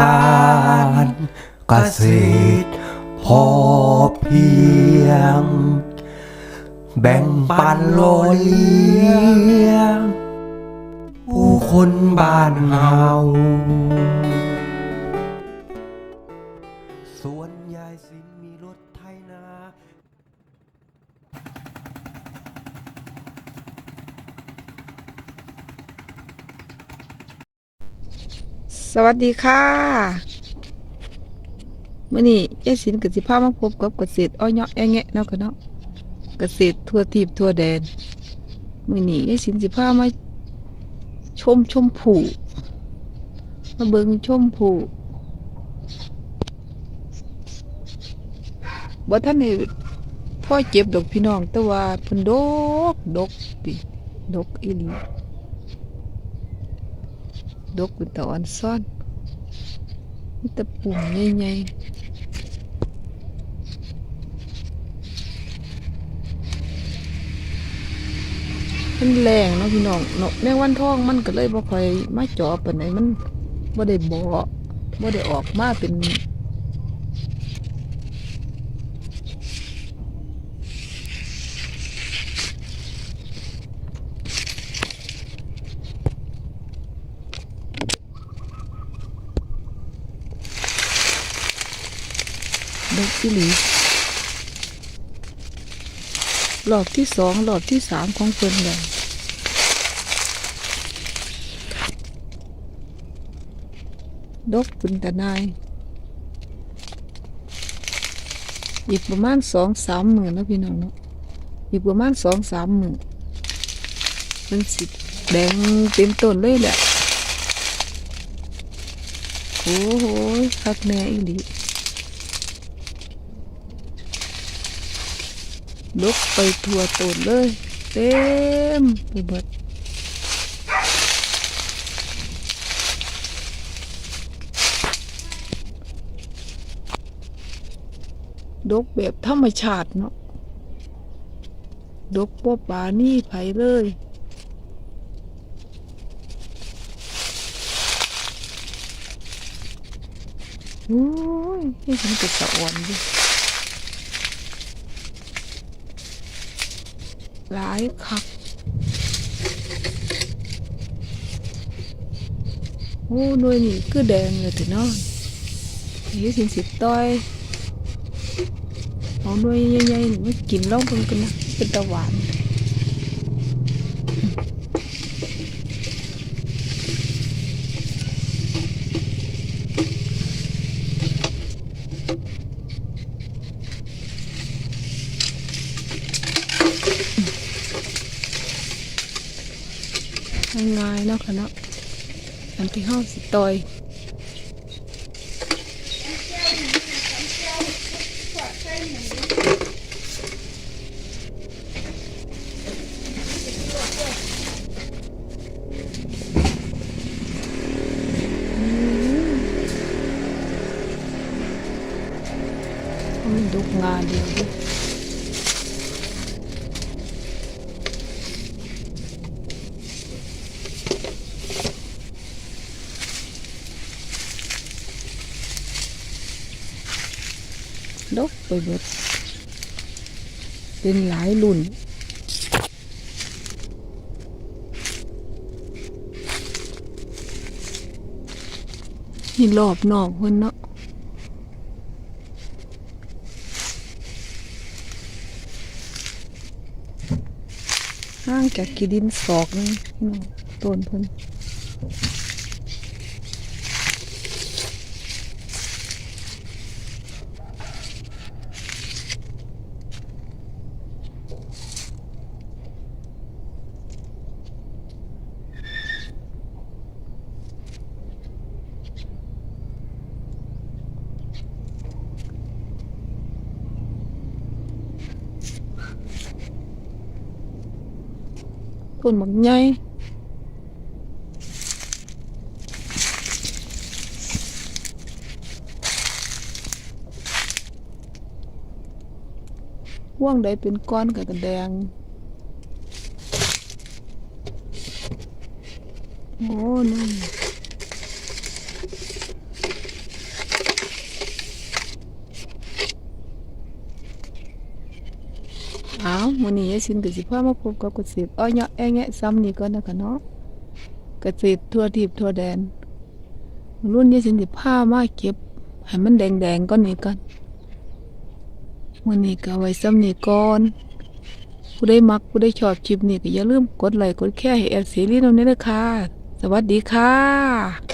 การเกษตรพอเพียง แบ่งปันโลยเลี้ยง ผู้คนบ้านเฮา สวัสดีค่ะเมื่อนี้ยายสินกับสิพามาพบกับเกษตรอ้อยเนาะแงะเนาะค่ะเนาะเกษตรทั่วทีบทั่วแดนเมื่อนี้ยายสินสิพามาชมชมผูมาเบิงชมผูบ่ท่านนี่พ่อเจ็บดอกพี่น้องแต่ว่าเพิ่นดกดกติดกอีหลี ดกเป็นตะอ่อนซ่อนมีแต่ปุ่มใหญ่ๆมันแรงเนาะพี่น้องเนาะแมงวันทองมันก็เลยบ่ค่อยมาจอปานไหนมันบ่ได้บ่บ่ได้ออกมาเป็น อีหลีรอบที่สองรอบที่สามของเพิ่นแล้วดกเป็นตะนายอีกประมาณสองสามหมื่นนะพี่น้องเนาะอีกประมาณสองสามหมื่นมันสิแดงเต็มต้นเลยแหละโอ้โหคักแน่อีหลี ลุกไปทั่วต้นเลย เต็มไปหมดดกแบบธรรมชาติเนาะดกปป่านี่ไผเลยโอ้ยนี่ฉันก็สะอ่อนดิ หลายคักโอ้หน่วยนี่คือแดงเลยถึงนอนนี่สิสิต้อยเอาหน่วยใหญ่ๆนี่มากินล่องเพิ่นกันนะเป็นตะหวาน ง่ายๆเนาะค่ะเนาะอันที่ห้าสิต้อยมันดุกงาเดียวดิ ดกไปหมดเป็นหลายรุ่นนี่รอบนอกเพิ่นเนาะห่างจากกีดินศอกหนึงพี่น้องต้นเพิ่น ต้นบักใหญ่ว่างใดเป็นก้อนกับกระแดง โอ้นั่น มื้อนี้ยายสินก็สิพามาพบกับกษตรอ้อยเนาะแอะแงะซ้ำนี่ก่อนนะคะเนาะกษตรทั่วทิพทั่วแดน รุ่นยายสินสิพามาเก็บให้มันแดงๆก่อนนี้ก่อนมื้อนี้ก็ไว้ซ้ำนี่ก่อนผู้ใดมักผู้ใดชอบคลิปนี้ก็อย่าลืมกดไลค์กดแชร์ให้แอดซีรีส์นำเด้อค่ะสวัสดีค่ะ